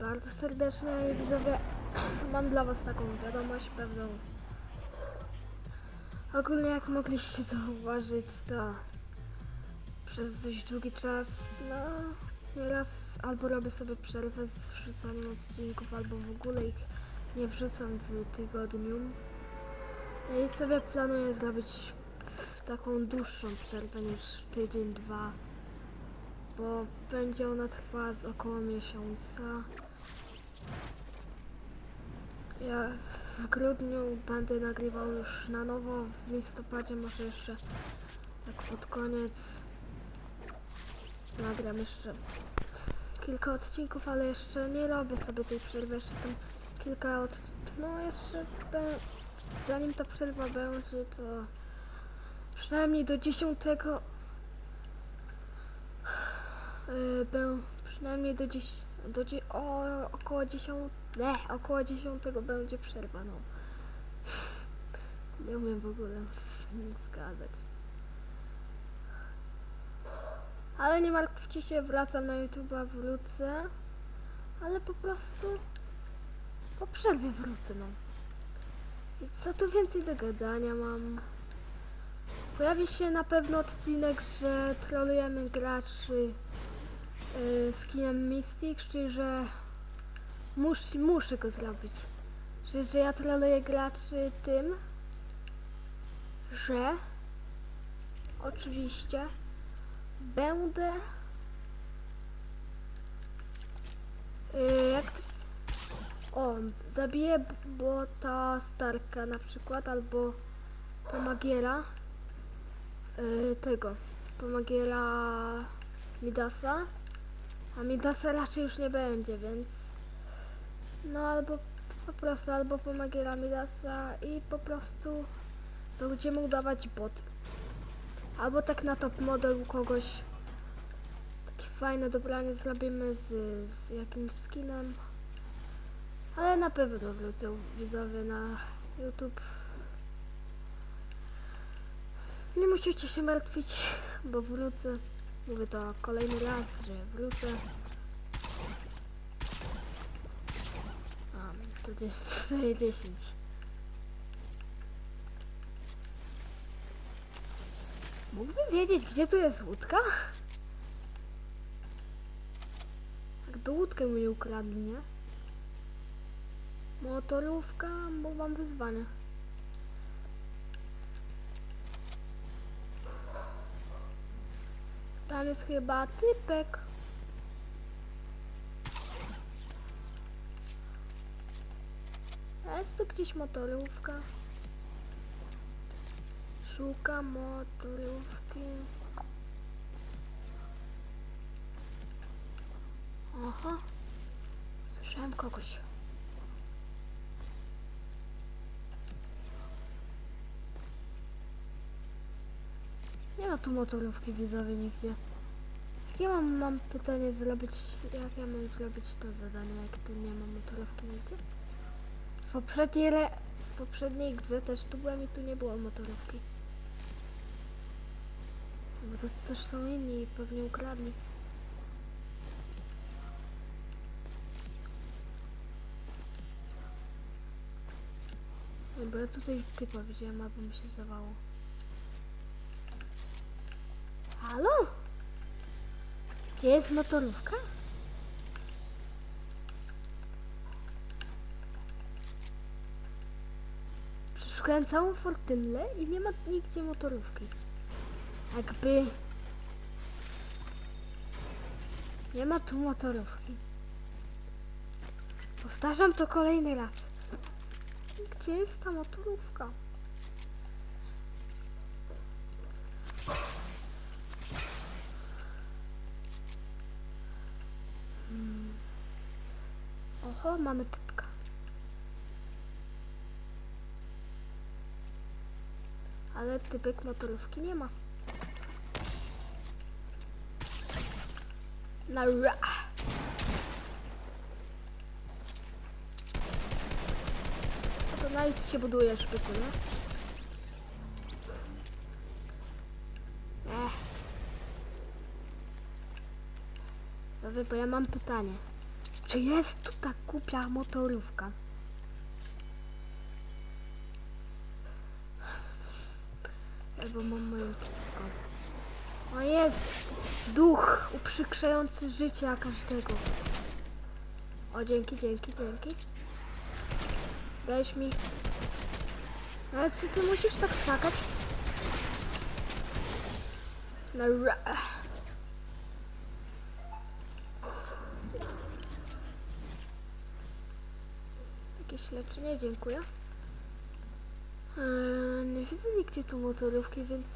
bardzo serdecznie i widzowie, mam dla was taką wiadomość pewną. Ogólnie jak mogliście zauważyć, to przez dość długi czas, no nieraz albo robię sobie przerwę z wrzucaniem odcinków, albo w ogóle ich nie wrzucam w tygodniu. I sobie planuję zrobić taką dłuższą przerwę niż tydzień, dwa bo będzie ona trwała z około miesiąca. Ja w grudniu będę nagrywał już na nowo, w listopadzie może jeszcze tak pod koniec nagram jeszcze kilka odcinków, ale jeszcze nie robię sobie tej przerwy, jeszcze tam kilka od... no jeszcze zanim ta przerwa będzie, to przynajmniej do 10 Yy, Był przynajmniej do dziś, do o, około 10, nie, około 10 będzie przerwa, no. Nie umiem w ogóle zgadzać. Ale nie martwcie się, wracam na YouTube'a, wrócę. Ale po prostu po przerwie wrócę, no. I co tu więcej do gadania mam? Pojawi się na pewno odcinek, że trolujemy graczy skinem Mystic, czyli że mus, muszę go zrobić. Że, że ja troluję graczy tym, że oczywiście będę yy, jak to o, zabiję bota Starka na przykład, albo Pomagiera yy, tego, Pomagiera Midasa, a Midasa raczej już nie będzie, więc no albo po prostu, albo Pomagiera Midasa i po prostu będziemy udawać bot. Albo tak na top model u kogoś takie fajne dobranie zrobimy z, z jakimś skinem. Ale na pewno wrócę widzowie na YouTube. Nie musicie się martwić, bo wrócę. Mówię to kolejny raz, że wrócę. A, to jest 10. Mógłbym wiedzieć, gdzie tu jest łódka? Jakby łódkę mi ukradli, nie? Motorówka, bo mam wyzwanie. Tam jest chyba typek. A jest tu gdzieś motorówka. Szukam motorówki. Aha. Słyszałem kogoś. Nie ma tu motorówki widzowie nigdzie. Ja mam, mam pytanie zrobić, jak ja mam zrobić to zadanie, jak tu nie ma motorówki nigdzie? W poprzedniej, re, w poprzedniej grze też tu byłem i tu nie było motorówki. Bo to też są inni i pewnie ukradli. Bo ja tutaj typa widziałem, albo mi się zdawało. Halo? Gdzie jest motorówka? Przeszukałem całą fortynę i nie ma nigdzie motorówki. Jakby... Nie ma tu motorówki. Powtarzam to kolejny raz. Gdzie jest ta motorówka? Oho, mamy typka. Ale typek motorówki nie ma. Na ra. To na nic się buduje szpyku, nie? Ech. Zawy, bo ja mam pytanie. Czy jest tu ta głupia motorówka? Albo mam moją tylko. O jest! Duch uprzykrzający życia każdego. O, dzięki, dzięki, dzięki. Dajesz mi... Ale czy ty musisz tak skakać? No Jakieś leczenie, dziękuję. Eee, nie widzę nigdzie tu motorówki, więc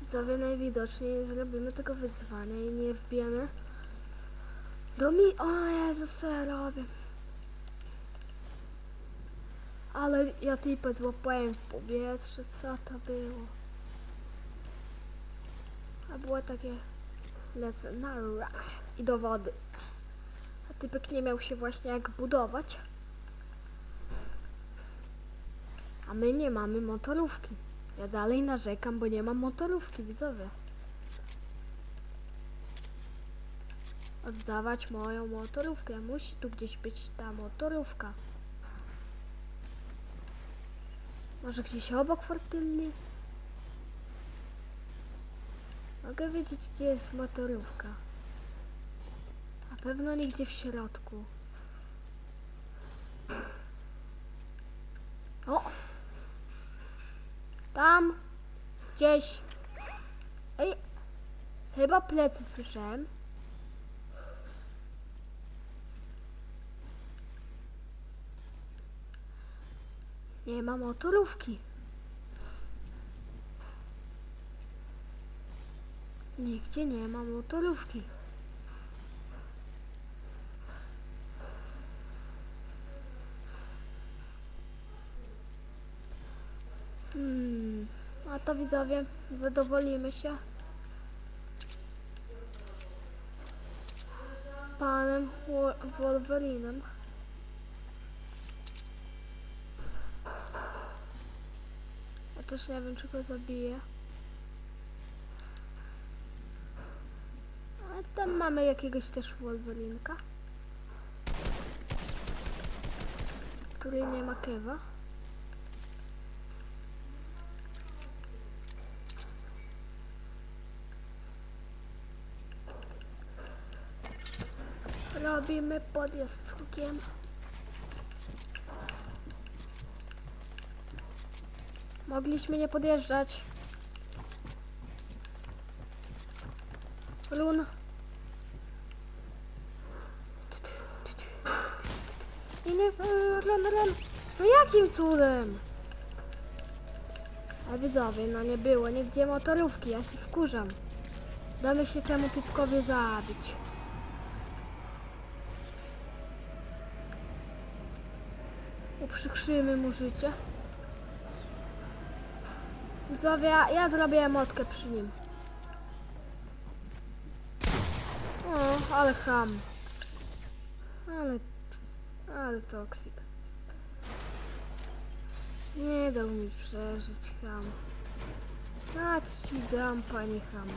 widzowie najwidoczniej nie zrobimy tego wyzwania i nie wbijemy do mi... O Jezus, co ja robię? Ale ja typę złapałem w powietrze, co to było? A było takie... Lecę na ra i do wody. Typek nie miał się właśnie jak budować. A my nie mamy motorówki. Ja dalej narzekam, bo nie mam motorówki, widzowie. Oddawać moją motorówkę. Musi tu gdzieś być ta motorówka. Może gdzieś obok fortynny? Mogę wiedzieć, gdzie jest motorówka. Pewno nie gdzie w środku. O! Tam! Gdzieś! Ej! Chyba plecy słyszałem. Nie ma motorówki. Nigdzie nie ma motorówki. Hmm, a to widzowie, zadowolimy się panem Wo- Wolverinem. Też nie wiem, czy go zabiję. A tam mamy jakiegoś też Wolverinka. Który nie ma kewa. Robimy podjazd z hukiem. Mogliśmy nie podjeżdżać. Run. I nie... Run, run. No jakim cudem? A widzowie, no nie było nigdzie motorówki, ja się wkurzam. Damy się temu typkowi zabić. Uprzykrzymy mu życie. Widzowie, ja, zrobię emotkę przy nim. O, ale ham. Ale... Ale toksik. Nie dał mi przeżyć ham. A ci dam, panie ham.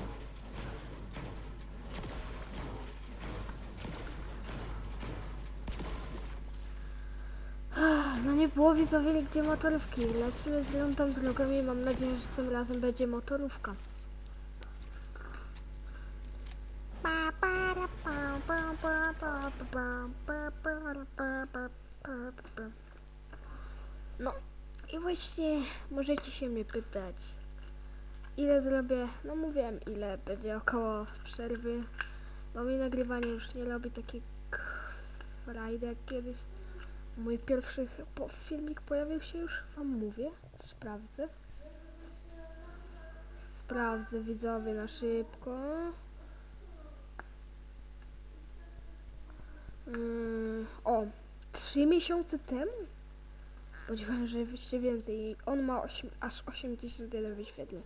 No nie było widzowie gdzie motorówki. Lecimy z lądem drogą i mam nadzieję, że tym razem będzie motorówka. No i właśnie możecie się mnie pytać, ile zrobię, no mówiłem ile będzie około przerwy, bo mi nagrywanie już nie robi taki frajdy jak kiedyś. Mój pierwszy filmik pojawił się już, wam mówię. Sprawdzę. Sprawdzę widzowie na szybko. Mm, o, trzy miesiące temu? Spodziewałem że jeszcze więcej. On ma ośm, aż 81 wyświetleń.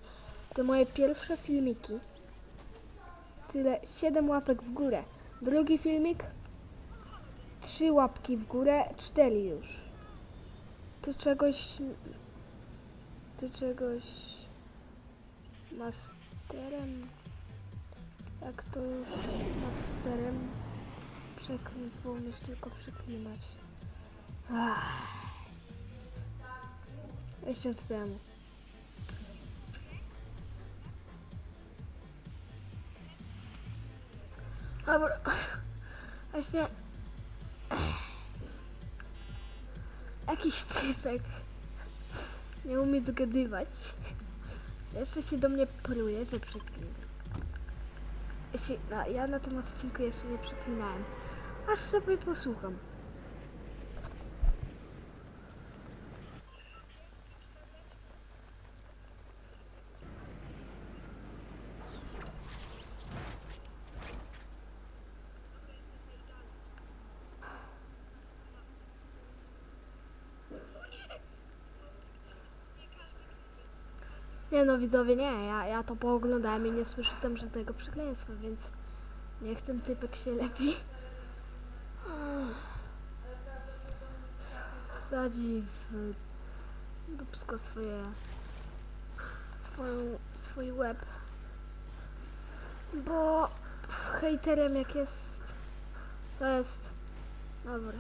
To moje pierwsze filmiki. Tyle, 7 łapek w górę. Drugi filmik Trzy łapki w górę, cztery już. Tu czegoś... Tu czegoś... Masterem... Jak to już... Masterem... przeklinać, bo umiesz tylko przeklinać. Ach. Jeszcze z temu. Dobra. Właśnie... Jakiś typek nie umie dogadywać. Jeszcze się do mnie pruje, że przeklina. Jeśli, no, ja na tym odcinku jeszcze nie przeklinałem. Aż sobie posłucham. No widzowie, nie, ja, ja to pooglądałem i nie słyszę tam żadnego przekleństwa, więc niech ten typek się lepi. Wsadzi w dupsko swoje swoją, swój łeb. Bo hejterem jak jest co jest dobra.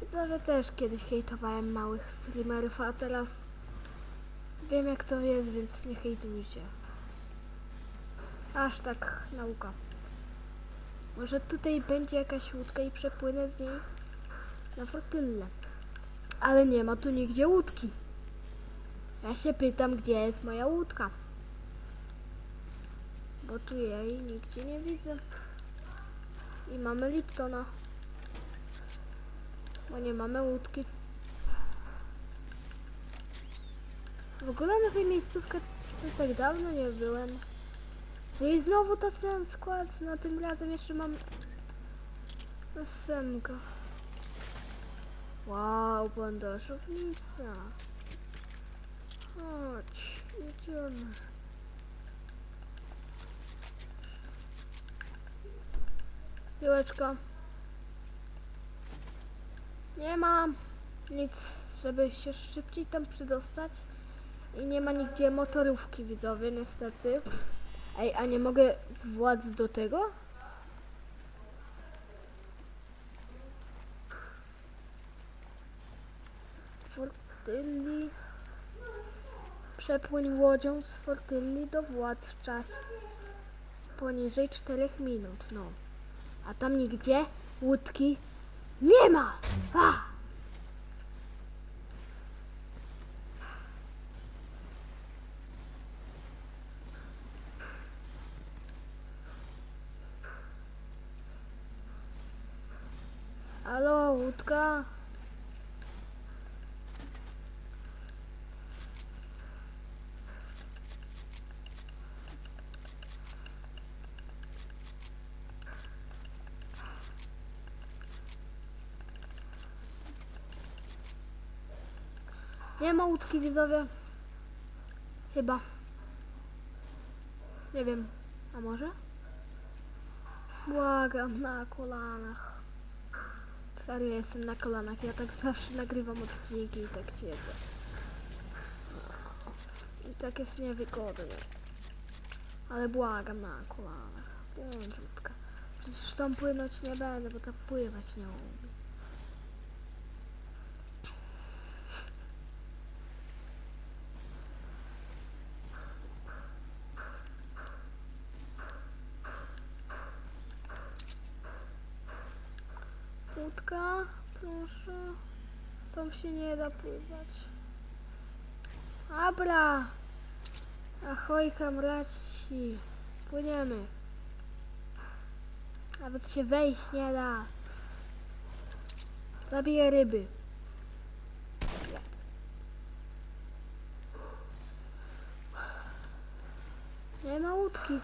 Widzowie też kiedyś hejtowałem małych streamerów, a teraz Wiem jak to jest, więc nie hejtujcie. Aż tak nauka. Może tutaj będzie jakaś łódka i przepłynę z niej na fortynę. Ale nie ma tu nigdzie łódki. Ja się pytam, gdzie jest moja łódka. Bo tu jej nigdzie nie widzę. I mamy Liptona. Bo nie mamy łódki. W ogóle na tej miejscówce to tak dawno nie byłem. No i znowu ta sam skład, na tym razem jeszcze mam ósemkę. Wow, bandażownica. Chodź, jedziemy. Piłeczka. Nie mam nic, żeby się szybciej tam przydostać. I nie ma nigdzie motorówki widzowie, niestety. Ej, a nie mogę z władz do tego? Fortylli. Przepłyń łodzią z Fortylli do władz w czasie poniżej 4 minut, no. A tam nigdzie łódki nie ma! A! Halo, łódka? Nie ma łódki widzowie. Chyba. Nie wiem. A może? Błagam na kolanach. Serio jestem na kolanach. Ja tak zawsze nagrywam odcinki i tak siedzę. I tak jest niewygodnie. Ale błagam na kolanach. Bądź łódka. Przecież tam płynąć nie będę, bo to pływać nie umiem. Łódka, proszę. Tam się nie da pływać. Abra! Ahoj kamraci. Płyniemy. Nawet się wejść nie da. Zabiję ryby. Nie. Ma łódki.